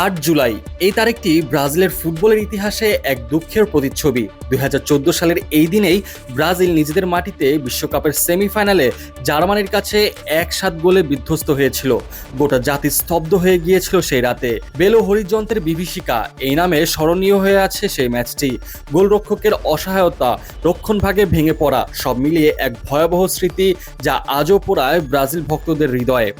আট জুলাই, এই তারিখটি ব্রাজিলের ফুটবলের ইতিহাসে এক দুঃখের প্রতিচ্ছবি। দুই হাজার চোদ্দ সালের এই দিনেই ব্রাজিল নিজেদের মাটিতে বিশ্বকাপের সেমিফাইনালে জার্মানির কাছে এক সাত গোলে বিধ্বস্ত হয়েছিল। গোটা জাতি স্তব্ধ হয়ে গিয়েছিল সেই রাতে। বেলো হরিজন্তের বিভীষিকা, এই নামে স্মরণীয় হয়ে আছে সেই ম্যাচটি। গোলরক্ষকের অসহায়তা রক্ষণভাগে ভেঙে পড়া, সব মিলিয়ে এক ভয়াবহ স্মৃতি যা আজও পোড়ায় ব্রাজিল ভক্তদের হৃদয়ে।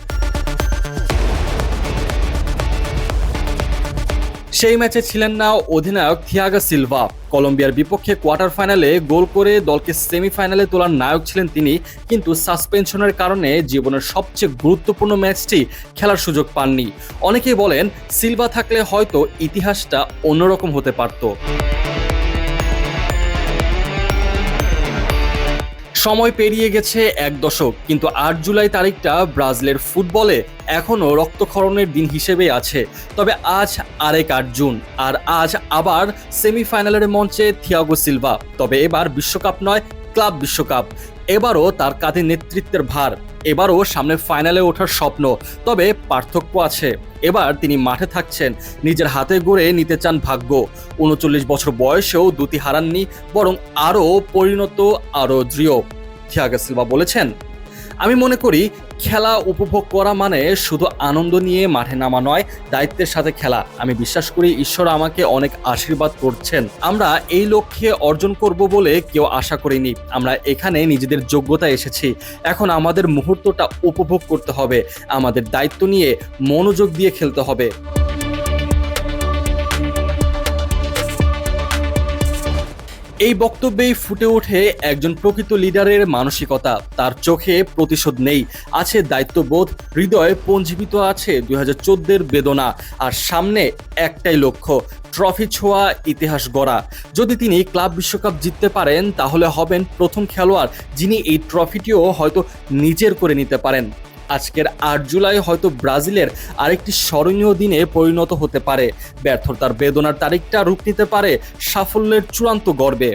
সেই ম্যাচে ছিলেন না অধিনায়ক থিয়াগা সিলভা। কলম্বিয়ার বিপক্ষে কোয়ার্টার ফাইনালে গোল করে দলকে সেমিফাইনালে তোলার নায়ক ছিলেন তিনি, কিন্তু সাসপেনশনের কারণে জীবনের সবচেয়ে গুরুত্বপূর্ণ ম্যাচটি খেলার সুযোগ পাননি। অনেকেই বলেন, সিলভা থাকলে হয়তো ইতিহাসটা অন্যরকম হতে পারত। সময় পেরিয়ে গেছে এক দশক, কিন্তু আট জুলাই তারিখটা ব্রাজিলের ফুটবলে এখনও রক্তক্ষরণের দিন হিসেবেই আছে। তবে আজ আরেক আট জুন, আর আজ আবার সেমিফাইনালের মঞ্চে থিয়াগো সিলভা। তবে এবার বিশ্বকাপ নয়, ক্লাব বিশ্বকাপ। এবারও তার কাঁধে নেতৃত্বের ভার। এবারও সামনে ফাইনালে ওঠার স্বপ্ন, তবে পার্থক্য আছে। এবার তিনি মাঠে থাকছেন, নিজের হাতে গড়ে নিতে চান ভাগ্য। উনচল্লিশ বছর বয়সেও দুটি হারাননি, বরং আরও পরিণত, আরও দৃঢ়। থিয়াগা সিলভা বলেছেন আমি মনে করি খেলা উপভোগ করা মানে শুধু আনন্দ নিয়ে মাঠে নামা নয়, দায়িত্বের সাথে খেলা। আমি বিশ্বাস করি ঈশ্বর আমাকে অনেক আশীর্বাদ করছেন। আমরা এই লক্ষ্যে অর্জন করব বলে কেউ আশা করিনি। আমরা এখানে নিজেদের যোগ্যতা এসেছি। এখন আমাদের মুহূর্তটা উপভোগ করতে হবে। আমাদের দায়িত্ব নিয়ে মনোযোগ দিয়ে খেলতে হবে। এই বক্তব্যেই ফুটে ওঠে একজন প্রকৃত লিডারের মানসিকতা। তার চোখে প্রতিশোধ নেই, আছে দায়িত্ববোধ, হৃদয়ে পঞ্জীবিত আছে দুই হাজার বেদনা, আর সামনে একটাই লক্ষ্য, ট্রফি ছোঁয়া ইতিহাস গড়া। যদি তিনি ক্লাব বিশ্বকাপ জিততে পারেন, তাহলে হবেন প্রথম খেলোয়াড় যিনি এই ট্রফিটিও হয়তো নিজের করে নিতে পারেন। আজকের আট জুলাই হয়তো ব্রাজিলের আরেকটি স্মরণীয় দিনে পরিণত হতে পারে। ব্যর্থতার বেদনার তারিখটা রূপ নিতে পারে সাফল্যের চূড়ান্ত গর্বে।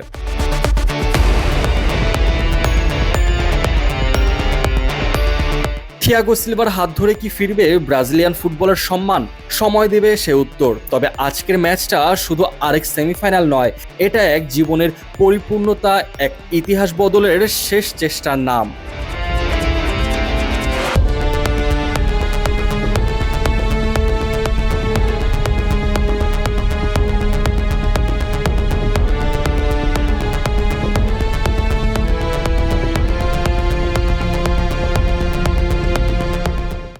থিয়াগো সিলভার হাত ধরে কি ফিরবে ব্রাজিলিয়ান ফুটবলের সম্মান? সময় দেবে সে উত্তর। তবে আজকের ম্যাচটা শুধু আরেক সেমিফাইনাল নয়, এটা এক জীবনের পরিপূর্ণতা, এক ইতিহাস বদলের শেষ চেষ্টার নাম।